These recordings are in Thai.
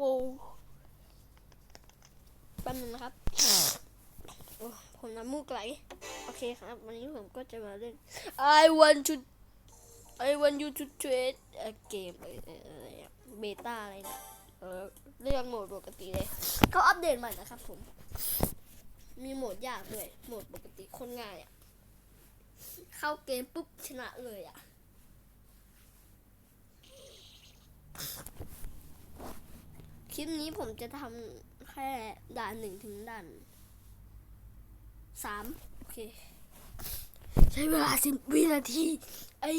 โอ้แป๊บนึงนะครับโอ้ผมน้ำมูกไหล โอเคครับ วันนี้ผมก็จะมาเล่น I want to I want you to trade a game เอ่ออะไรอะเบต้าอะไรนะเออเรื่องโหมดปกติเลยเขาอัปเดตใหม่นะครับผม มีโหมดยากด้วย โหมดปกติคนง่ายอะเข้าเกมปุ๊บชนะเลยอะ ลิปนี้ผมจะทำแค่ด่านหนึ่งถึงด่านสามโอเค ใช้เวลาสิบวินาทีไอย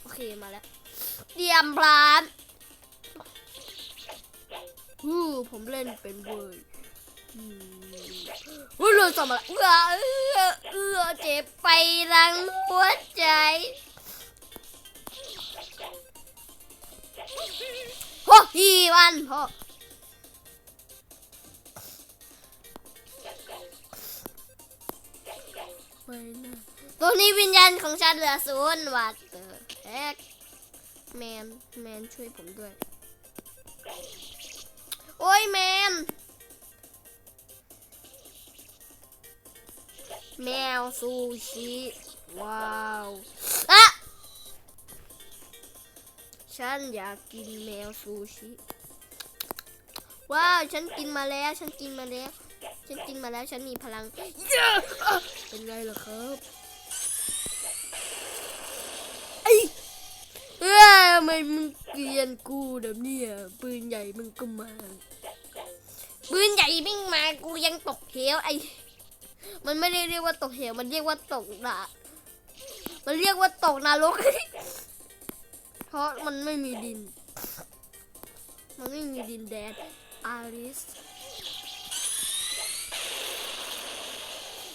โอเคมาแล้ว เตรียมพร้อมฮู้ผมเล่นเป็นเวอืมวู้เราสมาเอื้อเอื้อเอื้อเจ็บไปรังหัวใจ โอ้พี่วันพ่อตัวนี้วิญญาณของฉันเหลือศูนย์วัตเตอร์แฮกแมนแมนช่วยผมด้วย โอ้ยแมนแมวซูชิ ว้าวอะ ฉันอยากกินแมวซูชิ ว้าว ฉันกินมาแล้ว ฉันกินมาแล้ว ฉันกินมาแล้ว ฉันมีพลังเย้อะเป็นไงล่ะครับไอ้เอ้ยทำไมมึงเกลียนกูแบบเนี้ยปืนใหญ่มึงก็มา ปืนใหญ่มิ่งมา กูยังตกเหวไอ้ มันไม่ได้เรียกว่าตกเหว มันเรียกว่าตกนะมันเรียกว่าตกนรก เพราะมันไม่มีดิน มันไม่มีดินแดนอาริส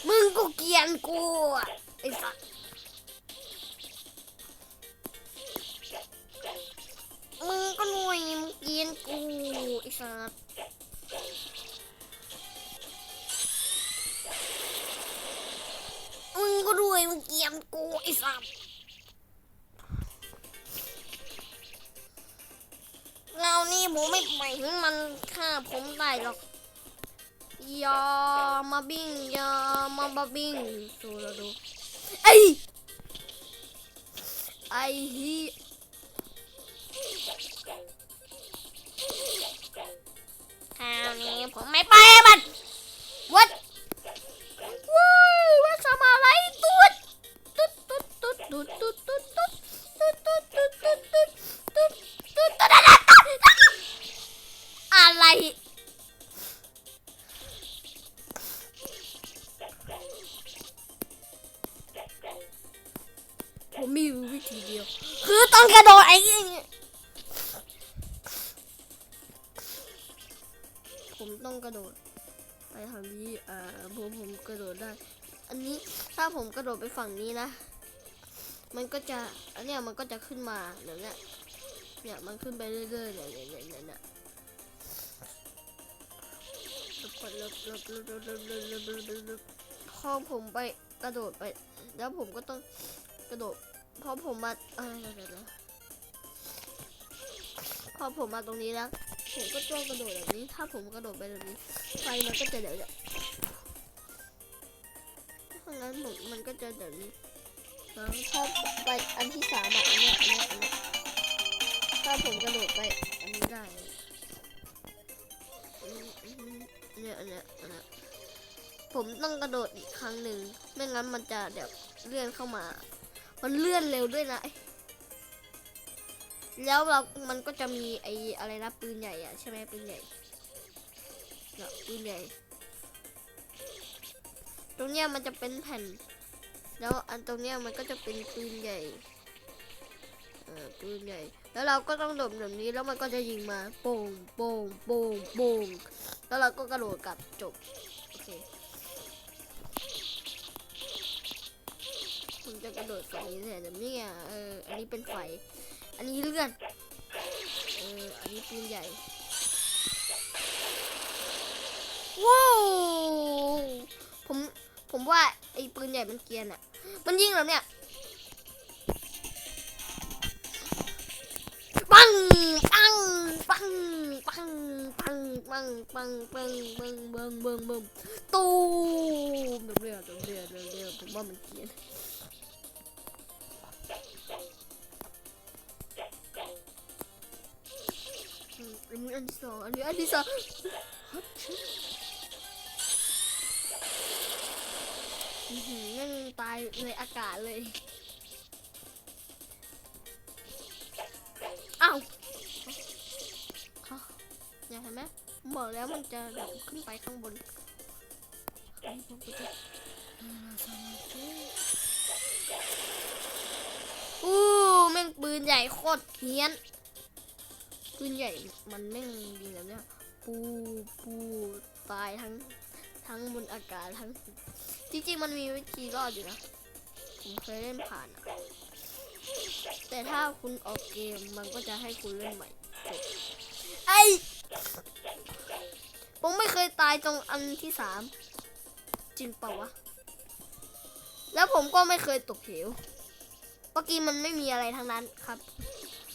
มึงกูเกียนกูอะไอ้สัสมึงก็หน่วยมึงเกียนกูไอ้สัสมึงก็ด้วยมึงเกียนกูไอ้สัส เรานี่ผมไม่ปล่อยให้มันฆ่าผมได้หรอกอย่ามาบิ้งอย่ามาบาบิ้งดูเราดูไอ้ไอ้ฮีคราวนี้ผมไม่ ผมต้องกระโดด ไปทางนี้อ่าผมผมกระโดดได้ อันนี้ถ้าผมกระโดดไปฝั่งนี้นะ มันก็จะอันเนี้ยมันก็จะขึ้นมาเดี๋ยวเนี้ยเนี่ยมันขึ้นไปเรื่อยๆเนี่ยเนี่ยเนี่ยเนี่ยพอผมไปกระโดดไป แล้วผมก็ต้องกระโดดพอผมมาเอ้ยเดี๋ยวพอผมมาตรงนี้แล้ว ผมก็ต้องกระโดดแบบนี้ ถ้าผมกระโดดไปแบบนี้ ไฟมันก็จะเดี๋ยวเดี๋ยวเพราะงั้นผมมันก็จะเดี๋ยวนี้ถ้าไปอันที่สามอะอันเนี้ยอันเนี้ยอันเนี้ยถ้าผมกระโดดไปอันนี้ได้เนี่ยอันเนี้ยอันเนี้ยผมต้องกระโดดอีกครั้งหนึ่งไม่งั้นมันจะเดี๋ยวเลื่อนเข้ามา มันเลื่อนเร็วด้วยนะ แล้วเรา มันก็จะมีไอ้อะไรนะปืนใหญ่อะใช่ไหมปืนใหญ่เนี่ยปืนใหญ่ ตรงเนี้ยมันจะเป็นแผ่น แล้วอันตรงเนี้ยมันก็จะเป็นปืนใหญ่เออปืนใหญ่ แล้วเราก็ต้องโดดแบบนี้แล้วมันก็จะยิงมาโป่งโป่งโป่งโป่งแล้วเราก็กระโดดกลับจบโอเคผมจะกระโดดฝั่แทนแต่เนี่ยเอออันนี้เป็นไฟ อันนี้เลื่อนเอออันนี้ปืนใหญ่ว้าวผมผมว่าไอ้ปืนใหญ่มันเกียนอะมันยิงแล้วเนี่ยปังปังปังปังปังปังปังปังปังปังตูมเดือดเดือดเดือดเดือดเดือดผมว่ามันเกียน อืมอันนี้อันที่สองอันนี้อันที่สามฮัทชิอื้อหือนั่งตายในอากาศเลยอ้าวอ้าวเนี่ยเห็นไหมบอกแล้วมันจะแบบขึ้นไปข้างบนอู้แม่งปืนใหญ่โคตรเฮี้ยนปืนใหญ่ มันแม่งดีแบบเนี้ยปูปูตายทั้งทั้งบนอากาศทั้ง จริงๆ มันมีวิธีรอดอยู่นะ ผมเคยเล่นผ่านอะแต่ถ้าคุณออกเกมมันก็จะให้คุณเล่นใหม่จบไอผมไม่เคยตายตรงอันที่สามจริงเปล่าวะ แล้วผมก็ไม่เคยตกเหวเมื่อกี้มันไม่มีอะไรทั้งนั้นครับ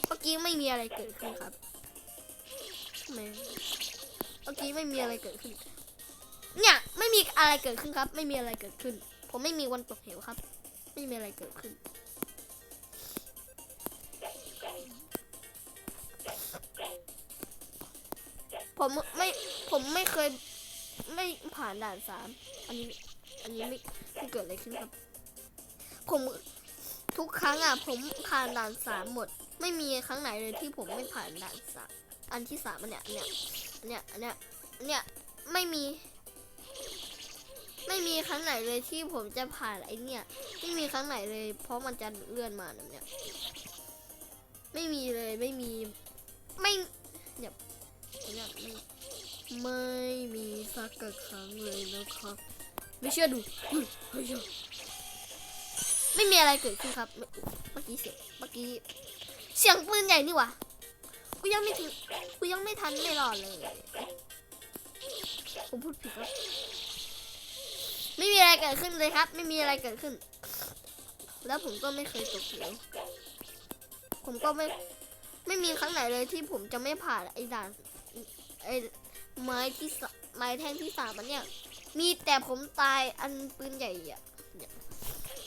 เมื่อกี้ไม่มีอะไรเกิดขึ้นครับ ไม่เมื่อกี้ไม่มีอะไรเกิดขึ้น เนี่ยไม่มีอะไรเกิดขึ้นครับ ไม่มีอะไรเกิดขึ้น ผมไม่มีวันตกเหวครับ ไม่มีอะไรเกิดขึ้น ผมไม่ผมไม่เคยไม่ผ่านด่านสามอันนี้อันนี้ไม่ไม่เกิดอะไรขึ้นครับ ผมทุกครั้งอะผมผ่านด่านสามหมด ไม่มีครั้งไหนเลยที่ผมไม่ผ่านด่านสาม อันที่สามอันเนี้ยอันเนี้ยอันเนี้ยอันเนี้ยเนี้ยไม่มี ไม่มีครั้งไหนเลยที่ผมจะผ่านไอเนี่ยไม่มีครั้งไหนเลย เพราะมันจะเลื่อนมาแบบเนี้ยไม่มีเลยไม่มี ไม่เดี๋ยเนี่ยไม่ไม่มีสักครั้งเลยนะครับ ไม่เชื่อดูเฮ้ยไม่มีอะไรเกิดขึ้นครับเมื่อกี้เสียงเมื่อกี้เสียงปืนใหญ่นี่หวะ กูยังไม่ถึงกูยังไม่ทันไม่รอดเลยผมพูดผิดแล้วไม่มีอะไรเกิดขึ้นเลยครับ ไม่มีอะไรเกิดขึ้น แล้วผมก็ไม่เคยตกเหวผมก็ไม่ไม่มีครั้งไหนเลยที่ผมจะไม่ผ่านไอ้ด่านไอ้ไม้ที่ไม้แท่งที่สามอันเนี่ย มีแต่ผมตายอันปืนใหญ่อะ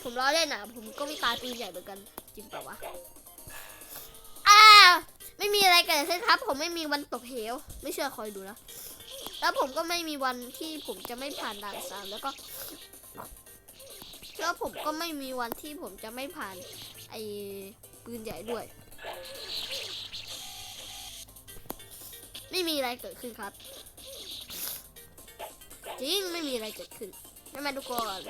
ผมล้อเล่นนะผมก็ไม่ตายปืนใหญ่เหมือนกัน จริงเปล่าวะอ้า ไม่มีอะไรเกิดขึ้นครับ ผมไม่มีวันตกเหว ไม่เชื่อคอยดูนะ แล้วผมก็ไม่มีวันที่ผมจะไม่ผ่านด่านสามแล้วก็แล้วผมก็ไม่มีวันที่ผมจะไม่ผ่านไอ้ปืนใหญ่ด้วย ไม่มีอะไรเกิดขึ้นครับ จริงไม่มีอะไรเกิดขึ้นใช่ไหมทุกคน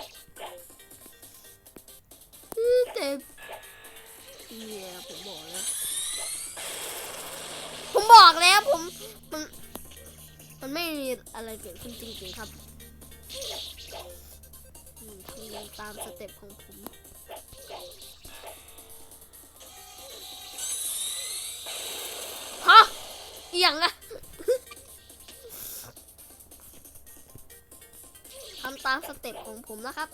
อื้อแต่เนี่ยผมบอกแล้ว ผมบอกแล้วผมมันมันไม่มีอะไรเกิดขึ้นจริงๆครับทำงตามสเต็ปของผมฮะอหย่างอะทำตามสเต็ปของผมนะครับ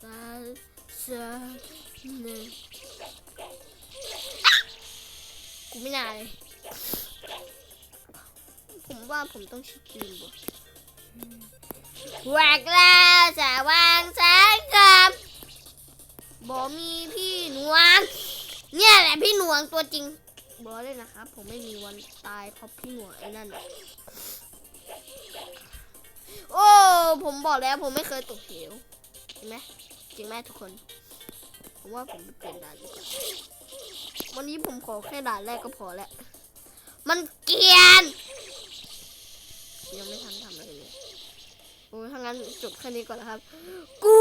ซาซาเน กูไม่น่าเลย ผมว่าผมต้องชิดลืมบ่แหวกแล้วจะวางแสงกับบ่มีพี่หนวง เนี่ยแหละพี่หนวงตัวจริงบอกเลยนะครับ ผมไม่มีวันตายเพราะพี่หนวงไอ้นั่นโอ้ผมบอกแล้วผมไม่เคยตกเหวเห็นไหมจริงไหมทุกคนผมว่าผมเปลี่ยนดานดีกว่า วันนี้ผมขอแค่ด่านแรกก็พอแล้ว มันเกรียน ยังไม่ทันทำอะไรเลย โอ้ยถ้างั้นจบแค่นี้ก่อนนะครับ กู